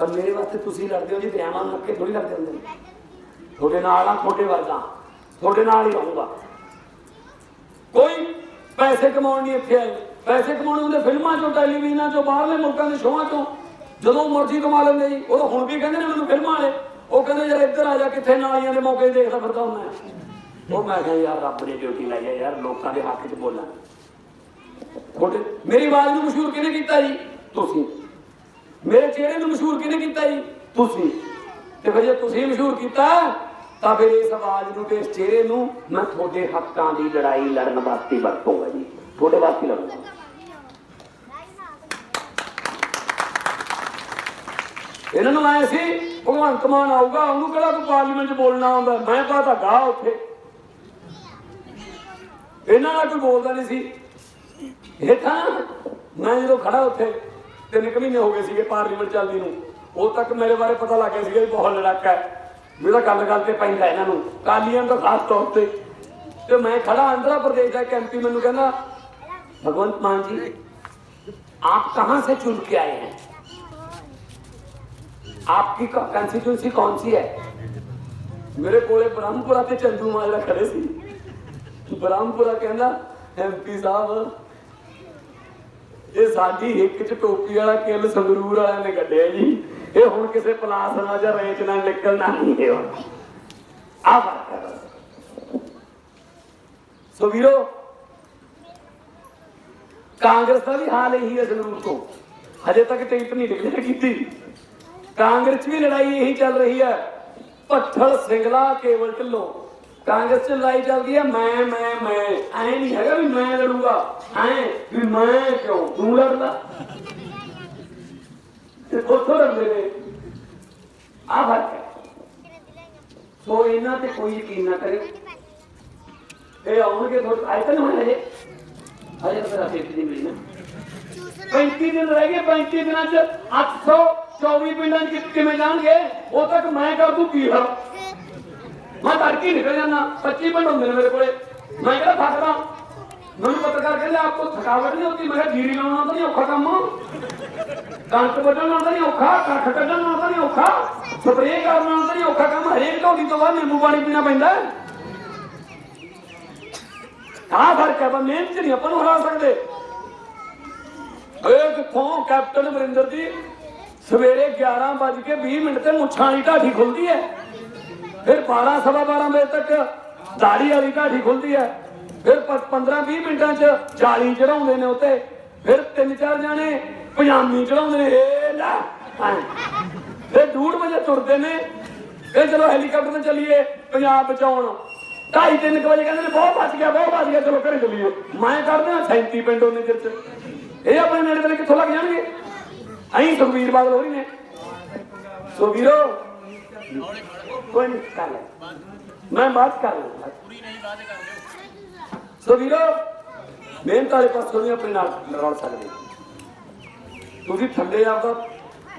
ਪਰ ਮੇਰੇ ਵਾਸਤੇ ਤੁਸੀਂ ਲੜਦੇ ਹੋ, ਜੀ ਵਿਆਹਾਂ ਨੂੰ ਕੇ ਥੋੜੀ ਲੜਦੇ ਹੁੰਦੇ। ਤੁਹਾਡੇ ਨਾਲ ਆ, ਤੁਹਾਡੇ ਵਰਗਾ। ਤੁਹਾਡੇ ਨਾਲ ਹੀ ਰਹੂੰਗਾ। ਕੋਈ ਪੈਸੇ ਕਮਾਉਣ ਨਹੀਂ ਇੱਥੇ ਆਏ। ਪੈਸੇ ਕਮਾਉਣ ਹੁੰਦੇ ਫਿਲਮਾਂ ਚੋਂ, ਟੈਲੀਵਿਜ਼ਨਾਂ ਚੋਂ, ਬਾਹਰਲੇ ਮੁਲਕਾਂ ਦੇ ਸ਼ੋਆਂ ਚੋਂ। ਜਦੋਂ ਮਰਜ਼ੀ ਕਮਾ ਲੈਂਦੇ ਜੀ। ਉਹ ਹੁਣ ਵੀ ਕਹਿੰਦੇ ਨੇ ਮੈਨੂੰ ਫਿਲਮਾਂ ਵਾਲੇ। ਉਹ ਕਹਿੰਦੇ ਯਾਰ ਇੱਧਰ ਆ ਜਾ, ਕਿੱਥੇ ਨਾਲੀਆਂ ਦੇ ਮੌਕੇ ਦੇਖਦਾ ਫਿਰਦਾ ਹੁੰਦਾ ਉਹ ਮੈਂ ਕਿਹਾ, ਯਾਰ ਰੱਬ ਨੇ ਡਿਊਟੀ ਲਾਈ ਹੈ ਯਾਰ, ਲੋਕਾਂ ਦੇ ਹੱਕ 'ਚ ਬੋਲਾਂ। ਤੁਹਾਡੇ, ਮੇਰੀ ਆਵਾਜ਼ ਨੂੰ ਮਸ਼ਹੂਰ ਕਿਹਨੇ ਕੀਤਾ ਜੀ? ਤੁਸੀਂ। ਮੇਰੇ ਚਿਹਰੇ ਨੂੰ ਮਸ਼ਹੂਰ ਕਿਹਨੇ ਕੀਤਾ ਜੀ? ਤੁਸੀਂ। ਤੇ ਫਿਰ ਜੇ ਤੁਸੀਂ ਮਸ਼ਹੂਰ ਕੀਤਾ, ਤਾਂ ਫਿਰ ਇਸ ਆਵਾਜ਼ ਨੂੰ ਤੇ ਇਸ ਚਿਹਰੇ ਨੂੰ ਮੈਂ ਤੁਹਾਡੇ ਹੱਕਾਂ ਦੀ ਲੜਾਈ ਲੜਨ ਵਾਸਤੇ ਵਰਤੂੰਗਾ ਜੀ। ਤੁਹਾਡੇ ਵਾਸਤੇ ਲੜੂੰਗਾ। ਇਹਨਾਂ ਨੂੰ ਆਏ ਸੀ, ਭਗਵੰਤ ਮਾਨ ਆਊਗਾ, ਉਹਨੂੰ ਕਿਹੜਾ ਕੋਈ ਪਾਰਲੀਮੈਂਟ 'ਚ ਬੋਲਣਾ ਆਉਂਦਾ? ਮੈਂ ਤਾਂ ਧੱਗਾ ਉੱਥੇ। ਇਹਨਾਂ ਨਾਲ ਕੋਈ ਬੋਲਦਾ ਨਹੀਂ ਸੀ। ਇਹ ਤਾਂ ਮੈਂ ਜਦੋਂ ਖੜਾ ਉੱਥੇ ਤਿੰਨ ਕੁ ਮਹੀਨੇ ਹੋ ਗਏ ਸੀਗੇ ਪਾਰਲੀਮੈਂਟ ਚੱਲਦੀ ਨੂੰ। ਉਹ ਤੱਕ ਮੇਰੇ ਬਾਰੇ ਪਤਾ ਲੱਗ ਗਿਆ ਸੀਗਾ ਵੀ ਬਹੁਤ ਲੜਾਕਾ ਹੈ। ਮੇਰਾ ਗੱਲ ਗੱਲ ਤੇ ਪੈਂਦਾ ਇਹਨਾਂ ਨੂੰ। ਕਾਲੀਆਂ ਦਾ ਖਾਸ ਤੌਰ ਤੇ। ਤੇ ਮੈਂ ਖੜਾ ਆਂਧਰਾ ਪ੍ਰਦੇਸ਼ ਦਾ ਐਮਪੀ ਮੈਨੂੰ ਕਹਿੰਦਾ, ਭਗਵੰਤ ਮਾਨ ਜੀ आप कहां से चुन के आए हैं आपकी कंस्टिट्यूंसी कौन सी है ਮੇਰੇ ਕੋਲੇ ਬ੍ਰਹਮਪੁਰਾ ਤੇ ਚੰਦੂ ਮਾਜਰਾ ਖੜੇ ਸੀ। ਬ੍ਰਹਮਪੁਰਾ ਕਹਿੰਦਾ ਐਮਪੀ ਸਾਹਿਬ ਇਹ ਸਾਡੀ ਹਿੱਕ ਚ ਟੋਪੀ ਵਾਲਾ ਕਿੱਲ ਸੰਗਰੂਰ ਵਾਲਿਆਂ ਨੇ ਕੱਢਿਆ ਜੀ। ਇਹ ਹੁਣ ਕਿਸੇ ਪਲਾਸ ਨਾਲ ਜਾਂ ਰੇਚ ਨਾਲ ਨਿਕਲਣਾ ਨਹੀਂ ਹੈ ਹੁਣ। ਆ ਫ਼ਰਕ ਸੋ ਵੀਰੋ, ਕਾਂਗਰਸ ਦਾ ਵੀ ਹਾਲ ਇਹੀ ਹੈ ਸੰਗਰੂਰ ਤੋਂ। ਹਜੇ ਤੱਕ ਟਿਕਟ ਨਹੀਂ ਡਿਕਲੇਅਰ ਕੀਤੀ। ਕਾਂਗਰਸ 'ਚ ਵੀ ਲੜਾਈ ਇਹੀ ਚੱਲ ਰਹੀ ਹੈ। ਪੱਥਰ ਸਿੰਗਲਾ ਕੇਵਲ ਢਿੱਲੋਂ। ਕਾਂਗਰਸ 'ਚ ਲੜਾਈ ਚੱਲਦੀ ਹੈ, ਮੈਂ ਮੈਂ ਮੈਂ। ਐ ਨਹੀਂ ਹੈਗਾ ਵੀ ਮੈਂ ਲੜੂਗਾ। ਐ ਵੀ ਮੈਂ ਕਿਉਂ? ਤੂੰ ਲੜਦਾ। ਤੇ ਉੱਥੋਂ ਲੜਦੇ ਨੇ। ਆ ਫ਼ਰਕ ਹੈ। ਸੋ ਇਹਨਾਂ ਤੇ ਕੋਈ ਯਕੀਨ ਨਾ ਕਰੇ ਇਹ ਆਉਣਗੇ ਤੁਹਾਡੇ ਆਏ ਤਾਂ ਨਹੀਂ ਹੋਣੇ ਹਜੇ। ਹਜੇ ਤਾਂ ਮੇਰਾ ਨਹੀਂ ਮਿਲੀ ਨਾ। 35 ਦਿਨ ਰਹਿ ਗਏ 35 ਦਿਨਾਂ ਚ 824 ਪਿੰਡਾਂ ਚ ਕਿਵੇਂ ਜਾਣਗੇ? ਉਹ ਤੱਕ ਮੈਂ ਕਰ ਦੂੰ ਕੀ ਹਰ ਮੈਂ ਤੜਕੇ ਨਿਕਲ ਜਾਣਾ 25 ਪਿੰਡ ਹੁੰਦੇ ਨੇ ਮੇਰੇ ਕੋਲੇ। ਮੈਂ ਕਿਹੜਾ ਥੱਕਦਾ ਮੈਨੂੰ ਪੱਤਰਕਾਰ ਕਹਿੰਦੇ, ਆਪਕੋ ਥਕਾਵਟ ਨਹੀਂ ਹੁੰਦੀ? ਮੈਂ ਕਿਹਾ, ਜੀਰੀ ਲਾਉਣਾ ਤਾਂ ਨਹੀਂ ਔਖਾ ਕੰਮ। ਕਣਕ ਵੱਢਣਾ ਤਾਂ ਨਹੀਂ ਔਖਾ, ਕੱਖ ਕੱਢਣਾ ਤਾਂ ਨਹੀਂ ਔਖਾ, ਸਪਰੇਅ ਕਰਨਾ ਤਾਂ ਨਹੀਂ ਔਖਾ ਕੰਮ। ਹਰੇਕ ਢੋਲੀ ਤੋਂ ਬਾਅਦ ਨਿੰਬੂ ਪਾਣੀ ਪੀਣਾ ਪੈਂਦਾ ਹੈ। ਆਹ ਫ਼ਰਕ ਹੈ ਪਰ ਮਿਹਨਤ 'ਚ ਨਹੀਂ, ਆਪਾਂ ਨੂੰ ਹਰਾ ਸਕਦੇ। ਏ ਕਿੱਥੋਂ ਕੈਪਟਨ ਅਮਰਿੰਦਰ ਜੀ ਸਵੇਰੇ 11 ਵੱਜ ਕੇ 20 ਮਿੰਟ ਤੇ ਮੁੱਛਾਂ ਦੀ ਢਾਠੀ ਖੁੱਲਦੀ ਹੈ। ਫਿਰ 12 ਸਵਾ 12 ਵਜੇ ਤੱਕ ਦਾੜੀ ਵਾਲੀ ਘਾਟੀ ਖੁੱਲਦੀ ਹੈ। ਫਿਰ 15 20 ਮਿੰਟਾਂ 'ਚ ਜਾਲੀ ਚੜਾਉਂਦੇ ਨੇ ਉੱਤੇ। ਫਿਰ ਤਿੰਨ ਚਾਰ ਜਾਣੇ ਪਜਾਮੀ ਚੜਾਉਂਦੇ ਨੇ, ਏ ਲੈ ਫਿਰ ਡੂਢ ਵਜੇ ਤੁਰਦੇ ਨੇ। ਫਿਰ ਚਲੋ ਹੈਲੀਕਾਪਟਰ ਤੇ ਚੱਲੀਏ ਪੰਜਾਬ ਬਚਾਉਣ। ਢਾਈ ਤਿੰਨ ਕੁ ਵਜੇ ਕਹਿੰਦੇ ਨੇ, ਬਹੁਤ ਬਚ ਗਿਆ, ਬਹੁਤ ਬਚ ਗਿਆ, ਚਲੋ ਘਰੇ ਚੱਲੀਏ। ਮੈਂ ਕਰਦੇ ਹਾਂ 37 ਪਿੰਡ ਉਹਨੇ ਚਿਰ ਚ। ਇਹ ਆਪਣੇ ਨੇੜੇ ਤੇੜੇ ਕਿੱਥੋਂ ਲੱਗ ਜਾਣਗੇ? ਅਹੀਂ ਸੁਖਵੀਰ ਬਾਦਲ ਹੋ ਰਹੀ ਨੇ। ਸੋ ਵੀਰੋ ਕੋਈ ਨਹੀਂ, ਕਰ ਲੈ। ਮੈਂ ਬਾਤ ਕਰ ਲਵਾਂ ਸੋ ਵੀਰੋ, ਮਿਹਨਤ ਵਾਲੇ ਪਾਸੋਂ ਨਹੀਂ ਆਪਣੇ ਨਾਲ ਲੜ ਸਕਦੇ ਤੁਸੀਂ ਥੱਲੇ ਆਪਦਾ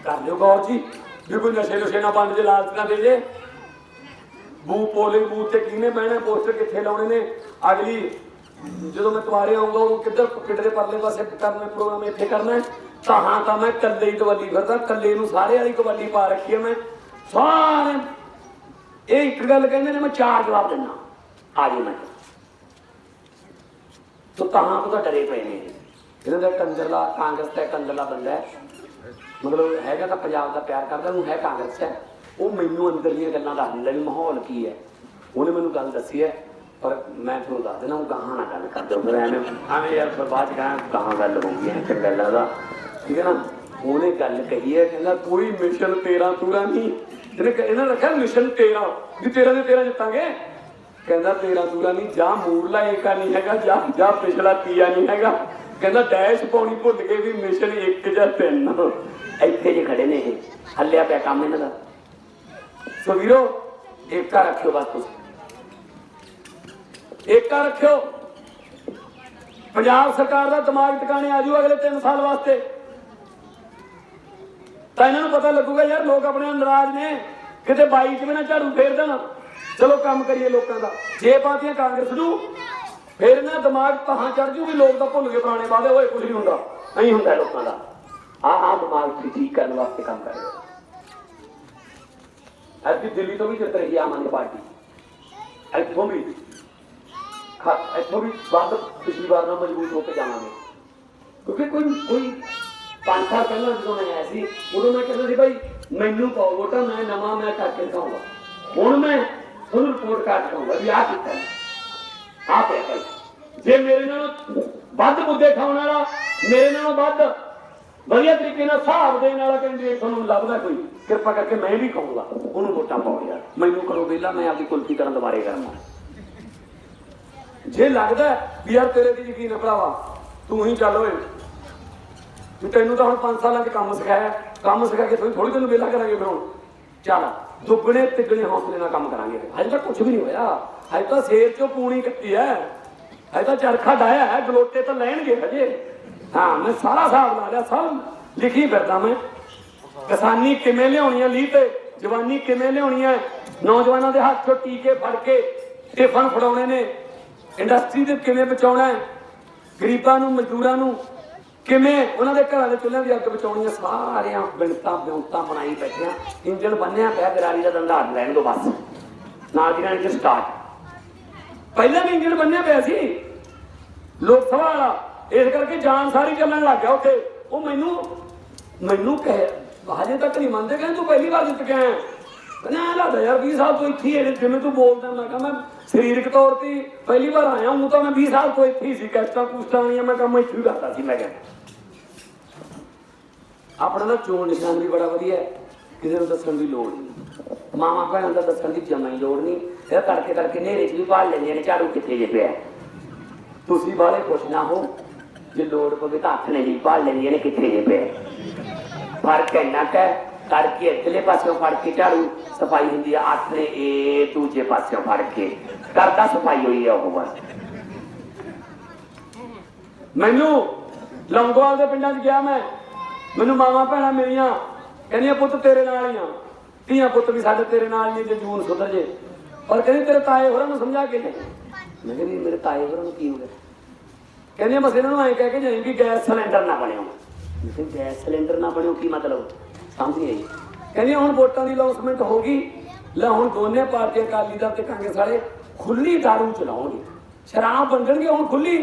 ਕਰ ਲਿਓ ਗੌਰ ਜੀ, ਵੀ ਕੋਈ ਨਸ਼ੇ ਨੁਸ਼ੇ ਨਾ ਬੰਦ ਜੇ, ਲਾਲਚ ਨਾ ਦੇ ਜੇ। ਬੂ ਪੋਲਿੰਗ ਬੂਥ ਤੇ ਕਿਹਨੇ ਬਹਿਣਾ, ਪੋਸਟਰ ਕਿੱਥੇ ਲਾਉਣੇ ਨੇ? ਅਗਲੀ, ਜਦੋਂ ਮੈਂ ਤੁਹਾਰੇ ਆਉਂਗਾ ਉਹ ਕਿੱਧਰ ਪਿੰਡ ਦੇ ਪਰਲੇ ਪਾਸੇ ਕਰਨਾ ਪ੍ਰੋਗਰਾਮ ਇੱਥੇ ਕਰਨਾ ਤਾਂ ਹਾਂ ਤਾਂ ਮੈਂ ਕੱਲੇ ਹੀ ਕਬੱਡੀ ਫਿਰਦਾ, ਕੱਲੇ ਨੂੰ ਸਾਰੇ ਵਾਲੀ ਕਬੱਡੀ ਪਾ ਰੱਖੀ ਹੈ ਮੈਂ। ਸਾਰੇ ਇਹ ਇੱਕ ਗੱਲ ਕਹਿੰਦੇ ਨੇ, ਮੈਂ ਚਾਰ ਜਵਾਬ ਦਿੰਦਾ। ਆ ਜੀ ਮੈਂ। ਤੋ ਕਹਾਂ ਤੋਂ ਤਾਂ ਡਰੇ ਪਏ ਨੇ। ਇਹਨਾਂ ਦਾ ਕੰਜਰਲਾ, ਕਾਂਗਰਸ ਦਾ ਕੰਜਰਲਾ ਬੰਦਾ ਹੈ। ਮਤਲਬ ਹੈਗਾ ਤਾਂ ਪੰਜਾਬ ਦਾ ਪਿਆਰ ਕਰਦਾ, ਉਹਨੂੰ ਹੈ ਕਾਂਗਰਸ ਹੈ। ਉਹ ਮੈਨੂੰ ਅੰਦਰਲੀਆਂ ਗੱਲਾਂ ਦਾ ਦਿੰਦਾ ਮਾਹੌਲ ਕੀ ਹੈ। ਉਹਨੇ ਮੈਨੂੰ ਗੱਲ ਦੱਸੀ ਹੈ, ਪਰ ਮੈਂ ਤੁਹਾਨੂੰ ਦੱਸ ਦੇਣਾ ਉਹ ਗਾਹਾਂ ਨਾਲ ਗੱਲ ਕਰਦੇ ਫਿਰ ਐਵੇਂ ਐਵੇਂ ਯਾਰ ਫਿਰ ਬਾਅਦ ਚ ਕਹਾਂ ਗਾਹਾਂ ਗੱਲ ਹੋ ਗਈ ਹੈ ਚੰਗਾ ਦਾ। ਠੀਕ ਹੈ ਨਾ? ਉਹਨੇ ਗੱਲ ਕਹੀ ਹੈ, ਕਹਿੰਦਾ, ਕੋਈ ਮਿਸ਼ਨ ਤੇਰਾ ਪੂਰਾ ਨਹੀਂ। ਜਿਹਨੇ ਕ- ਇਹਨਾਂ ਨੇ ਰੱਖਿਆ ਮਿਸ਼ਨ ਤੇਰਾ, ਵੀ ਤੇਰਾ ਦੇ ਤੇਰਾ ਜਿੱਤਾਂਗੇ। ਕਹਿੰਦਾ ਤੇਰਾ ਪੂਰਾ ਨਹੀਂ, ਜਾ ਮੂਰਲਾ ਏਕਾ ਨਹੀਂ ਹੈਗਾ, ਜਾ ਜਾ ਪਿਛਲਾ ਤੀਆ ਨਹੀਂ ਹੈਗਾ। ਕਹਿੰਦਾ ਡੈਸ਼ ਪਾਉਣੀ ਭੁੱਲ ਗਏ ਵੀ ਮਿਸ਼ਨ 1 ਜਾਂ 3 ਇੱਥੇ ਜੇ ਖੜੇ ਨੇ ਇਹ, ਹੱਲਿਆ ਪਿਆ ਕੰਮ ਇਹਨਾਂ ਦਾ। ਸੋ ਵੀਰੋ, ਏਕਾ ਰੱਖਿਓ ਬਸ ਤੁਸੀਂ। ਏਕਾ ਰੱਖਿਓ। ਪੰਜਾਬ ਸਰਕਾਰ ਦਾ ਦਿਮਾਗ ਟਿਕਾਣੇ ਆ ਜਾਊ ਅਗਲੇ 3 ਸਾਲ ਵਾਸਤੇ। ਤਾਂ ਇਹਨਾਂ ਨੂੰ ਪਤਾ ਲੱਗੂਗਾ ਯਾਰ ਲੋਕ ਆਪਣੇ ਨਾਲ ਨਾਰਾਜ਼ ਨੇ। ਕਿਤੇ ਬਾਈ ਚ ਵੀ ਨਾ ਝਾੜੂ ਫੇਰ ਦੇਣ। ਚਲੋ ਕੰਮ ਕਰੀਏ ਲੋਕਾਂ ਦਾ। ਜੇ ਪਾਤੀਆਂ ਕਾਂਗਰਸ ਨੂੰ, ਫੇਰ ਇਹਨਾਂ ਦਿਮਾਗ ਤਾਂ ਚੜ ਜੂ ਵੀ ਲੋਕ ਤਾਂ ਭੁੱਲ ਗਏ ਪੁਰਾਣੇ ਵਾਦੇ ਹੋਏ ਕੁਝ ਨਹੀਂ ਹੁੰਦਾ। ਨਹੀਂ ਹੁੰਦਾ ਲੋਕਾਂ ਦਾ। ਆਹ ਆਹ ਦਿਮਾਗ ਦੀ ਠੀਕ ਕਰਨ ਵਾਸਤੇ ਕੰਮ ਕਰੇ ਐਤਕੀ ਦਿੱਲੀ ਤੋਂ ਵੀ ਜਿੱਤ ਰਹੀ ਆਮ ਆਦਮੀ ਪਾਰਟੀ। ਇੱਥੋਂ ਵੀ ਇੱਥੋਂ ਵੀ ਵੱਧ ਪਿਛਲੀ ਵਾਰ ਨਾਲ ਮਜ਼ਬੂਤ ਹੋ ਕੇ ਜਾਵਾਂਗੇ। ਕਿਉਂਕਿ ਕੋਈ ਕੋਈ ਪੰਜ ਸਾਲ ਪਹਿਲਾਂ ਜਦੋਂ ਮੈਂ ਆਇਆ ਸੀ, ਉਦੋਂ ਮੈਂ ਕਹਿੰਦਾ ਸੀ, ਭਾਈ, ਮੈਨੂੰ ਪਾਓ ਵੋਟਾਂ, ਮੈਂ ਨਵਾਂ, ਮੈਂ ਕਰਕੇ ਦਿਖਾਊਂਗਾ ਹੁਣ ਮੈਂ ਤੁਹਾਨੂੰ ਰਿਪੋਰਟ ਕਰ ਦਿਖਾਊਂਗਾ ਵੀ ਆਹ ਕੀਤਾ ਮੈਂ। ਪਿਆ ਭਾਈ। ਜੇ ਮੇਰੇ ਨਾਲ ਵੱਧ ਮੁੱਦੇ ਖਾਣ ਵਾਲਾ, ਮੇਰੇ ਨਾਲ ਵੱਧ ਵਧੀਆ ਤਰੀਕੇ ਨਾਲ ਹਿਸਾਬ ਦੇਣ ਵਾਲਾ ਕੈਂਡੀਡੇਟ ਤੁਹਾਨੂੰ ਲੱਭਦਾ ਕੋਈ, ਕਿਰਪਾ ਕਰਕੇ ਮੈਂ ਵੀ ਕਹੂੰਗਾ, ਉਹਨੂੰ ਵੋਟਾਂ ਪਾਓ ਯਾਰ। ਮੈਨੂੰ ਕਰੋ ਵਿਹਲਾ, ਮੈਂ ਆਪਦੀ ਕੁਲਫੀ ਕਰਨ ਦੁਬਾਰੇ ਕਰਾਂਗਾ ਜੇ ਲੱਗਦਾ ਵੀ ਯਾਰ ਤੇਰੇ ਦੀ ਯਕੀਨ ਭਰਾਵਾ, ਤੂੰ ਹੀ ਚੱਲ ਓਏ। ਵੀ ਤੈਨੂੰ ਤਾਂ ਹੁਣ 5 ਸਾਲਾਂ 'ਚ ਕੰਮ ਸਿਖਾਇਆ, ਕੰਮ ਸਿਖਾ ਕੇ ਥੋੜੀ ਥੋੜੀ ਤੈਨੂੰ ਵਿਹਲਾ ਕਰਾਂਗੇ ਫਿਰ ਹੁਣ। ਚੱਲ, ਦੁੱਗਣੇ ਤਿੱਗਣੇ ਹੌਸਲੇ ਨਾਲ ਕੰਮ ਕਰਾਂਗੇ। ਹਜੇ ਤਾਂ ਕੁਝ ਵੀ ਨਹੀਂ ਹੋਇਆ। ਹਜੇ ਤਾਂ ਸੇਰ 'ਚੋਂ ਪੂਣੀ ਕੱਟੀ ਹੈ ਹਜੇ ਤਾਂ ਚਰਖਾ ਡਾਇਆ ਹੈ ਗਲੋਟੇ ਤਾਂ ਲੈਣਗੇ ਹਜੇ। ਹਾਂ, ਮੈਂ ਸਾਰਾ ਹਿਸਾਬ ਲਾ ਲਿਆ, ਸਭ ਲਿਖੀ ਫਿਰਦਾ ਮੈਂ। ਕਿਸਾਨੀ ਕਿਵੇਂ ਲਿਆਉਣੀ ਹੈ ਲੀ ਤੇ? ਜਵਾਨੀ ਕਿਵੇਂ ਲਿਆਉਣੀ ਹੈ ਨੌਜਵਾਨਾਂ ਦੇ ਹੱਥ 'ਚੋਂ ਟੀਕੇ ਫੜ ਕੇ ਟਿਫਨ ਫੜਾਉਣੇ ਨੇ। ਇੰਡਸਟਰੀ ਦੇ ਕਿਵੇਂ ਬਚਾਉਣਾ ਹੈ ਗਰੀਬਾਂ ਨੂੰ, ਮਜ਼ਦੂਰਾਂ ਨੂੰ ਕਿਵੇਂ? ਉਹਨਾਂ ਦੇ ਘਰਾਂ ਦੇ ਚੁੱਲ੍ਹਿਆਂ ਦੀ ਅੱਗ ਬਚਾਉਣੀ ਹੈ ਸਾਰਿਆਂ ਬਿੰਤਾਂ ਬਿਉਂਤਾਂ ਬਣਾਈ ਬੈਠਿਆਂ। ਇੰਜਣ ਬੰਨਿਆ ਪਿਆ, ਗਰਾਰੀ ਦਾ ਦੰਦਾ ਹੱਟ ਲੈਣ ਤੋਂ ਬਸ। ਨਾਲ ਦੀ ਨਾਲ ਇੰਜਣ ਸਟਾਰਟ ਪਹਿਲਾਂ ਵੀ ਇੰਜਣ ਬੰਨਿਆ ਪਿਆ ਸੀ। ਲੋਕ ਸਭਾ ਵਾਲਾ, ਇਸ ਕਰਕੇ ਜਾਨ ਸਾਰੀ ਚੱਲਣ ਲੱਗ ਗਿਆ ਉੱਥੇ। ਉਹ ਮੈਨੂੰ ਮੈਨੂੰ ਕਹੇ, ਹਜੇ ਤੱਕ ਨਹੀਂ ਮੰਨਦੇ, ਕਹਿੰਦੇ ਤੂੰ ਪਹਿਲੀ ਵਾਰ ਜਿੱਤ ਕੇ ਆਇਆ ਕਹਿੰਦਾ ਲੱਗਦਾ ਯਾਰ 20 ਸਾਲ ਤੋਂ ਇੱਥੇ ਹੀ ਹੈ ਜਿਵੇਂ ਤੂੰ ਬੋਲਦਾ, ਮੈਂ ਕਹਿੰਦਾ ਸਰੀਰਕ ਤੌਰ ਤੇ ਪਹਿਲੀ ਵਾਰ ਆਇਆ ਹੂੰ ਤਾਂ ਮੈਂ 20 ਸਾਲ ਤੋਂ ਇੱਥੇ ਹੀ ਸੀ, ਕੈਸਟਾਂ ਕੁਸਟਾਂ ਵਾਲੀਆਂ ਮੈਂ ਕੰਮ ਇੱਥੇ ਹੀ ਕਰਦਾ ਸੀ, ਮੈਂ ਕਹਿੰਦਾ ਆਪਣਾ ਦਾ ਚੋਣ ਨਿਸ਼ਾਨ ਵੀ ਬੜਾ ਵਧੀਆ ਹੈ, ਕਿਸੇ ਨੂੰ ਦੱਸਣ ਦੀ ਲੋੜ ਨਹੀਂ। ਮਾਮਾ ਭੈਣਾਂ ਦਾ ਦੱਸਣ ਦੀ ਜਮਾਂ ਹੀ ਲੋੜ ਨਹੀਂ, ਇਹ ਕਰਕੇ ਤੜਕੇ ਨੇਰੇ 'ਚ ਵੀ ਭਾਲ ਲੈਂਦੀਆਂ ਨੇ, ਝਾੜੂ ਕਿੱਥੇ ਜੇ ਪਿਆ। ਤੁਸੀਂ ਬਾਰੇ ਕੁਛ ਨਾ ਹੋ, ਜੇ ਲੋੜ ਪਵੇ ਤਾਂ ਹੱਥ ਨੇ ਵੀ ਭਾਲ ਲੈਂਦੀਆਂ ਨੇ ਕਿੱਥੇ ਜੇ ਪਿਆ। ਫ਼ਰਕ ਇੰਨਾ ਕੁ ਹੈ ਤੜਕੇ ਇੱਧਰਲੇ ਪਾਸਿਓਂ ਫੜ ਕੇ ਝਾੜੂ, ਸਫ਼ਾਈ ਹੁੰਦੀ ਆ ਹੱਥ ਇਹ ਦੂਜੇ ਪਾਸਿਓਂ ਫੜ ਕੇ। ਕਰਦਾ ਸਫ਼ਾਈ ਹੋਈ ਆ ਉਹ ਬਸ। ਮੈਨੂੰ ਲੰਗੋਵਾਲ ਦੇ ਪਿੰਡਾਂ 'ਚ ਗਿਆ ਮੈਂ। ਮੈਨੂੰ ਮਾਵਾਂ ਭੈਣਾਂ ਮੇਰੀਆਂ ਕਹਿੰਦੀਆਂ, ਪੁੱਤ ਤੇਰੇ ਨਾਲ ਹੀ ਆ। ਧੀਆਂ ਪੁੱਤ ਵੀ ਸਾਡੇ ਤੇਰੇ ਨਾਲ ਹੀ ਜੇ ਜੂਨ ਸੁਧਰ ਜੇ। ਪਰ ਕਹਿੰਦੀ, ਤੇਰੇ ਤਾਏ ਹੋਰਾਂ ਨੂੰ ਸਮਝਾ ਕੇ ਲੈ ਮੈਂ ਕਹਿੰਦੀ ਮੇਰੇ ਤਾਏ ਹੋਰਾਂ ਨੂੰ ਕੀ ਹੋ ਗਿਆ? ਕਹਿੰਦੀਆਂ, ਬਸ ਇਹਨਾਂ ਨੂੰ ਐਂ ਕਹਿ ਕੇ ਜਾਈਂ ਵੀ ਗੈਸ ਸਿਲੰਡਰ ਨਾ ਬਣਿਓ। ਮੈਂ ਕਿਹਾ, ਗੈਸ ਸਿਲੰਡਰ ਨਾ ਬਣਿਓ, ਕੀ ਮਤਲਬ? ਸਮਝ ਨਹੀਂ ਆਈ। ਕਹਿੰਦੀਆਂ ਹੁਣ ਵੋਟਾਂ ਦੀ ਅਨਾਉਂਸਮੈਂਟ ਹੋ ਗਈ। ਲੈ ਹੁਣ ਦੋਨੇ ਪਾਰਟੀਆਂ ਅਕਾਲੀ ਦਲ ਤੇ ਕਾਂਗਰਸ ਵਾਲੇ ਖੁੱਲੀ ਦਾਰੂ ਚਲਾਉਣਗੇ। ਸ਼ਰਾਬ ਵੰਡਣਗੇ ਹੁਣ ਖੁੱਲੀ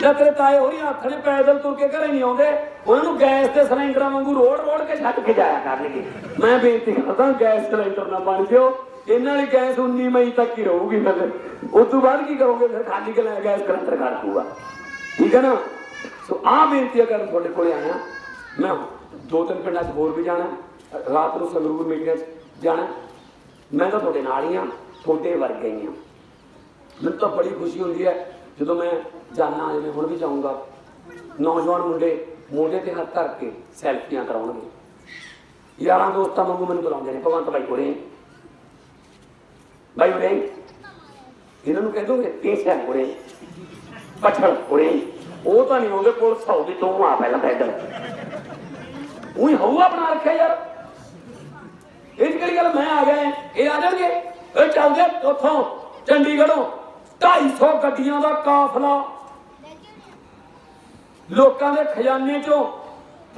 ਜਦ ਤੇਰੇ ਤਾਏ ਹੋਰੀ ਹੱਥ ਨੇ ਪੈਦਲ ਤੁਰ ਕੇ ਘਰੇ ਨਹੀਂ ਆਉਂਦੇ। ਉਹਨਾਂ ਨੂੰ ਗੈਸ ਤੇ ਸਿਲੰਡਰਾਂ ਵਾਂਗੂ ਰੋੜ ਰੋੜ ਕੇ ਛੱਡ ਕੇ ਜਾਇਆ ਕਰਨਗੇ। ਮੈਂ ਬੇਨਤੀ ਕਰਦਾ ਗੈਸ ਸਿਲੰਡਰ ਨਾ ਬਣ ਜਿਓ ਇਹਨਾਂ ਵਾਲੀ ਗੈਸ 19 ਮਈ ਤੱਕ ਹੀ ਰਹੂਗੀ ਫਿਰ। ਉਸ ਤੋਂ ਬਾਅਦ ਕੀ ਕਰੋਗੇ ਫਿਰ? ਖਾਲੀ ਕਿ ਗੈਸ ਸਿਲੰਡਰ ਕਰ ਦੂਗਾ ਠੀਕ ਹੈ ਨਾ? ਸੋ ਆ ਬੇਨਤੀ ਕਰਨ ਤੁਹਾਡੇ ਕੋਲੇ ਆਇਆ, ਮੈਂ ਦੋ ਤਿੰਨ ਪਿੰਡਾਂ 'ਚ ਹੋਰ ਵੀ ਜਾਣਾ, ਰਾਤ ਨੂੰ ਸੰਗਰੂਰ ਮੀਟਿੰਗ 'ਚ ਜਾਣਾ। ਮੈਂ ਤਾਂ ਤੁਹਾਡੇ ਨਾਲ ਹੀ ਆ ਤੁਹਾਡੇ ਵਰਗੇ ਹੀ ਆ ਮੈਨੂੰ ਤਾਂ ਬੜੀ ਖੁਸ਼ੀ ਹੁੰਦੀ ਹੈ ਜਦੋਂ ਮੈਂ ਜਾਣਾ ਜਿਵੇਂ ਹੁਣ ਵੀ ਜਾਊਂਗਾ, ਨੌਜਵਾਨ ਮੁੰਡੇ ਮੋਢੇ ਤੇ ਹੱਥ ਧਰ ਕੇ ਸੈਲਫੀਆਂ ਕਰਾਉਣਗੇ। ਯਾਰਾਂ ਦੋਸਤਾਂ ਵਾਂਗੂ ਮੈਨੂੰ ਬੁਲਾਉਂਦੇ ਨੇ, ਭਗਵੰਤ ਬਾਈ ਕੋਲੇ। ਬਾਈ ਉਰੇ, ਇਹਨਾਂ ਨੂੰ ਕਹਿ ਦੋਗੇ ਤੀਸਿਆਂ ਕੋਲੇ, ਪਛੜ ਕੋਲੇ। ਉਹ ਤਾਂ ਨਹੀਂ ਉਹਦੇ ਕੋਲ ਸੌ ਤੂੰ ਆ ਪਹਿਲਾਂ ਪੈਦਲ ਉਹੀ ਹਊਆ ਬਣਾ ਰੱਖਿਆ ਯਾਰ। ਇਹ ਕਿਹੜੀ ਗੱਲ? ਮੈਂ ਆ ਗਿਆ ਇਹ ਆ ਜਾਣਗੇ। ਇਹ ਚੱਲਦੇ ਉੱਥੋਂ, ਚੰਡੀਗੜ੍ਹੋਂ। 250 ਗੱਡੀਆਂ ਦਾ ਕਾਫਲਾ। ਲੋਕਾਂ ਦੇ ਖਜ਼ਾਨੇ ਚੋਂ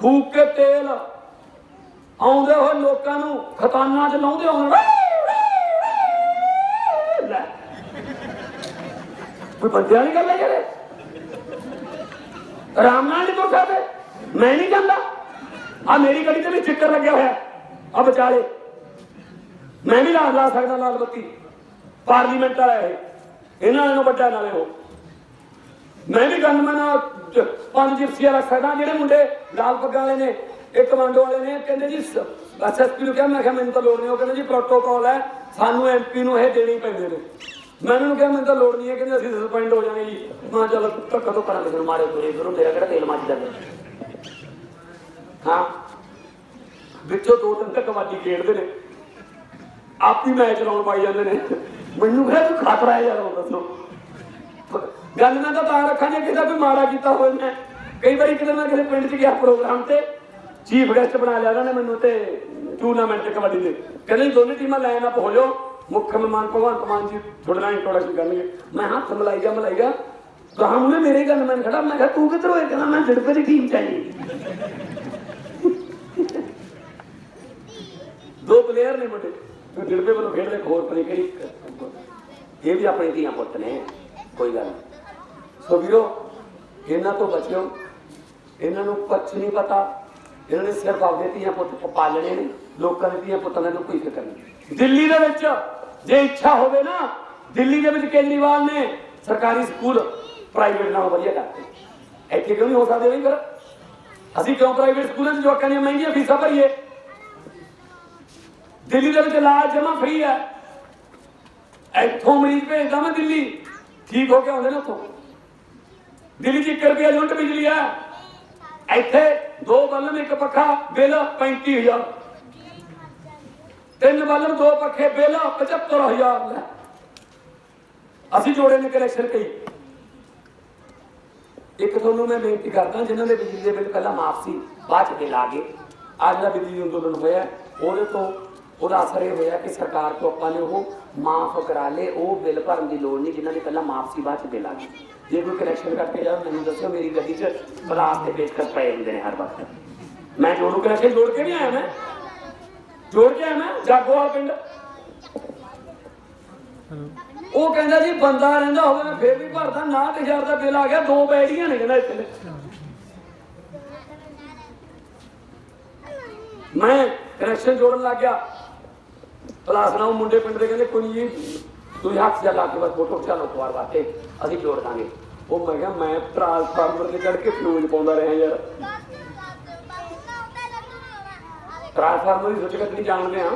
ਫੂਕ ਕੇ ਤੇਲ ਆਉਂਦੇ ਹੋਏ ਲੋਕਾਂ ਨੂੰ ਖਤਾਨਾਂ 'ਚ ਲਾਉਂਦੇ ਹੋਣ ਲੈ। ਕੋਈ ਬੰਦਿਆਂ ਨਹੀਂ ਗੱਲ ਜਿਹੜੇ ਆਰਾਮ ਨਾਲ ਨਹੀਂ ਤੁਰ ਸਕਦੇ ਮੈਂ ਨਹੀਂ ਜਾਂਦਾ। ਆ ਮੇਰੀ ਗਲੀ ਤੇ ਵੀ ਚੱਕਰ ਲੱਗਿਆ ਹੋਇਆ। ਆ ਵਿਚਾਲੇ ਮੈਂ ਵੀ ਲਾ ਲਾ ਸਕਦਾ, ਲਾਲ ਬੱਤੀ। ਪਾਰਲੀਮੈਂਟ ਵਾਲਾ ਇਹ। ਇਹਨਾਂ ਨਾਲੋਂ ਵੱਡਾ ਨਾਲੇ ਉਹ। ਮੈਂ ਵੀ ਗਨਮੈਨ ਪੰਜ ਜਿਪਸੀਆਂ ਰੱਖ ਸਕਦਾ। ਜਿਹੜੇ ਮੁੰਡੇ ਲਾਲ ਪੱਗਾਂ ਵਾਲੇ ਨੇ ਇਹ ਕਮਾਂਡੋ ਵਾਲੇ ਨੇ, ਕਹਿੰਦੇ ਜੀ ਐਸਐਸਪੀ ਨੂੰ ਕਿਹਾ, ਮੈਂ ਕਿਹਾ, ਮੈਨੂੰ ਤਾਂ ਲੋੜ ਨਹੀਂ। ਉਹ ਕਹਿੰਦੇ ਜੀ ਪ੍ਰੋਟੋਕਾਲ ਹੈ, ਸਾਨੂੰ ਐਮਪੀ ਨੂੰ ਇਹ ਦੇਣੇ ਪੈਂਦੇ ਨੇ ਮੈਂ ਉਹਨਾਂ ਨੂੰ ਕਿਹਾ, ਮੈਨੂੰ ਤਾਂ ਲੋੜ ਨਹੀਂ ਹੈ, ਕਹਿੰਦੇ ਅਸੀਂ ਸਸਪੈਂਡ ਹੋ ਜਾਵਾਂਗੇ ਜੀ। ਮੈਂ ਕਿਹਾ, ਚਲੋ ਧੱਕਾ ਤੋਂ ਕਰਾਂਗੇ ਫਿਰ ਮਾਰੇ ਤੁਰੇ ਫਿਰੋ ਮੇਰਾ ਕਿਹੜਾ ਤੇਲ ਮੱਚਦਾ ਪਿਆ। ਹਾਂ। ਵਿੱਚੋਂ ਦੋ ਤਿੰਨ ਤਾਂ ਕਬੱਡੀ ਖੇਡਦੇ ਨੇ। ਆਪ ਹੀ ਮੈਚ ਲਾਉਣ ਪਾਈ ਜਾਂਦੇ ਨੇ। ਮੈਨੂੰ ਕਹਿੰਦਾ ਤੂੰ ਖਤਰਾ ਹੈ ਯਾਰ ਉਹ ਦੱਸੋ। ਗੱਲ ਮੈਂ ਤਾਂ ਤਾਂ ਰੱਖਾਂ ਜੇ ਕਿਸੇ ਕੋਈ ਮਾੜਾ ਕੀਤਾ ਹੋਵੇ ਮੈਂ। ਕਈ ਵਾਰੀ ਕਿਤੇ ਮੈਂ ਕਿਸੇ ਪਿੰਡ 'ਚ ਗਿਆ ਪ੍ਰੋਗਰਾਮ ਤੇ ਚੀਫ ਗੈਸਟ ਬਣਾ ਲਿਆ ਉਹਨਾਂ ਨੇ ਮੈਨੂੰ ਤੇ ਟੂਰਨਾਮੈਂਟ ਕਬੱਡੀ ਦੇ। ਕਹਿੰਦੇ ਦੋਨੇ ਟੀਮਾਂ ਲਾਈਨ ਅਪ ਹੋ ਜਾਓ। ਮੁੱਖ ਮਹਿਮਾਨ ਭਗਵੰਤ ਮਾਨ ਜੀ, ਤੁਹਾਡੇ ਨਾਲ ਇੰਟਰੋਡਕਸ਼ਨ ਕਰਨਗੇ। ਮੈਂ ਹੱਥ ਮਲਾਈਗਾ ਮਲਾਈਗਾ ਮਲਾਈ ਜਾ। ਮੇਰੇ ਗੱਲ ਮੈਂ ਖੜਾ। ਮੈਂ ਕਿਹਾ, ਤੂੰ ਕਿੱਧਰੋਂ ਹੋਇਆ? ਕਹਿੰਦਾ, ਮੈਂ ਜੜਪੇ ਦੀ ਟੀਮ ਚਾਹੀਦੀ ਦੋ ਪਲੇਅਰ ਨੇ ਮੁੰਡੇ। ਤੂੰ ਡਿੜਬੇ ਵੱਲੋਂ ਖੇਡਦੇ ਖੋਰ ਪਰੇ ਕਿਹੜੀ? ਇਹ ਵੀ ਆਪਣੇ ਧੀਆਂ ਪੁੱਤ ਨੇ। ਕੋਈ ਗੱਲ ਨਹੀਂ। ਸੋ ਵੀਰੋ, ਇਹਨਾਂ ਤੋਂ ਬਚਿਓ। ਇਹਨਾਂ ਨੂੰ ਕੁਛ ਨਹੀਂ ਪਤਾ। ਇਹਨਾਂ ਨੇ ਸਿਰਫ ਆਪਦੇ ਧੀਆਂ ਪੁੱਤ ਪਾਲਣੇ ਨੇ। ਲੋਕਾਂ ਦੇ ਧੀਆਂ ਪੁੱਤਾਂ ਦਾ ਕੋਈ ਫਿਕਰ ਨਹੀਂ। ਦਿੱਲੀ ਦੇ ਵਿੱਚ ਜੇ ਇੱਛਾ ਹੋਵੇ ਨਾ, ਦਿੱਲੀ ਦੇ ਵਿੱਚ ਕੇਜਰੀਵਾਲ ਨੇ ਸਰਕਾਰੀ ਸਕੂਲ ਪ੍ਰਾਈਵੇਟ ਨਾਲੋਂ ਵਧੀਆ ਕਰਤੇ। ਇੱਥੇ ਕਿਉਂ ਨਹੀਂ ਹੋ ਸਕਦੇ ਬਈ ਫਿਰ? ਅਸੀਂ ਕਿਉਂ ਪ੍ਰਾਈਵੇਟ ਸਕੂਲਾਂ 'ਚ ਜਵਾਕਾਂ ਦੀਆਂ ਮਹਿੰਗੀਆਂ ਫੀਸਾਂ ਭਰੀਏ? ਦਿੱਲੀ ਦੇ ਵਿੱਚ ਇਲਾਜ ਜਮਾ ਫ੍ਰੀ ਹੈ ਇੱਥੋਂ ਮਰੀਜ਼ ਭੇਜਦਾ ਮੈਂ ਦਿੱਲੀ। ਠੀਕ ਹੋ ਕੇ ਆਉਂਦੇ ਨੇ ਉੱਥੋਂ। ਦਿੱਲੀ 'ਚ 1 ਰੁਪਿਆ ਯੂਨਿਟ ਬਿਜਲੀ ਹੈ ਇੱਥੇ ਦੋ ਬੱਲਮ, ਇੱਕ ਪੱਖਾ, ਬਿੱਲ 35000 ਤਿੰਨ ਬੱਲਮ, ਦੋ ਪੱਖੇ, ਬਿੱਲ 75000 ਲੈ। ਅਸੀਂ ਜੋੜੇ ਨੇ ਕਨੈਕਸ਼ਨ ਕਈ। ਇੱਕ ਤੁਹਾਨੂੰ ਮੈਂ ਬੇਨਤੀ ਕਰਦਾ, ਜਿਨ੍ਹਾਂ ਦੇ ਬਿਜਲੀ ਦੇ ਬਿੱਲ ਪਹਿਲਾਂ ਮਾਫ ਸੀ, ਬਾਅਦ ਚ ਬਿੱਲ ਆ ਗਏ। ਅੱਜ ਦਾ ਬਿਜਲੀ ਅੰਦੋਲਨ ਹੋਇਆ, ਉਹਦੇ ਤੋਂ ਉਹਦਾ ਅਸਰ ਇਹ ਹੋਇਆ ਕਿ ਸਰਕਾਰ ਤੋਂ ਆਪਾਂ ਨੇ ਉਹ ਮਾਫ ਕਰਾ ਲਏ, ਉਹ ਬਿੱਲ ਭਰਨ ਦੀ ਲੋੜ ਨਹੀਂ, ਜਿਨ੍ਹਾਂ ਦੇ ਪਹਿਲਾਂ ਮਾਫ ਸੀ, ਬਾਅਦ ਚ ਬਿੱਲ ਆ ਗਏ ਜੇ ਕੋਈ ਕਨੈਕਸ਼ਨ ਕਰਕੇ ਜਾਓ ਮੈਨੂੰ ਦੱਸਿਓ, ਮੇਰੀ ਗੱਡੀ 'ਚ ਪਲਾਸ ਤੇ ਪੇਚਕਸ ਪਏ ਹੁੰਦੇ ਨੇ ਹਰ ਵਕਤ। ਮੈਂ ਜੋੜੂ ਕਨੈਕਸ਼ਨ ਜੋੜ ਕੇ ਨਹੀਂ ਆਇਆ ਮੈਂ। ਜੋੜ ਕੇ ਆਇਆ ਮੈਂ, ਜਾਗੋਵਾਲ ਪਿੰਡ। ਉਹ ਕਹਿੰਦਾ ਜੀ, ਬੰਦਾ ਰਹਿੰਦਾ ਹੋਵੇ, ਮੈਂ ਫੇਰ ਵੀ ਭਰਦਾ ਨਾ ਤੇ ਦਾ ਬਿੱਲ ਆ ਗਿਆ, ਦੋ ਬੈੜੀਆਂ ਨੇ ਕਹਿੰਦਾ ਇੱਥੇ। ਮੈਂ ਕਨੈਕਸ਼ਨ ਜੋੜਨ ਲੱਗ ਗਿਆ। ਪਲਾਸ ਉਹ ਮੁੰਡੇ ਪਿੰਡ ਦੇ ਕਹਿੰਦੇ, ਕੋਈ ਜੀ ਤੁਸੀਂ ਹੱਥ ਜਾ ਲਾ ਕੇ ਬਸ ਫੋਟੋ ਖਿਚਾ ਲਓ ਅਖਬਾਰ ਵਾਸਤੇ, ਅਸੀਂ ਜੋੜ ਦਾਂਗੇ। ਉਹ ਮੈਂ ਕਿਹਾ, ਮੈਂ ਟਰਾਂਸਫਾਰਮਰ ਤੇ ਚੜ ਕੇ ਫਿਊਜ਼ ਪਾਉਂਦਾ ਰਿਹਾ ਯਾਰ। ਟਰਾਂਸਫਾਰਮਰ ਦੀ ਸੁੱਚ ਕੱਟਣੀ ਜਾਣਦੇ ਆ।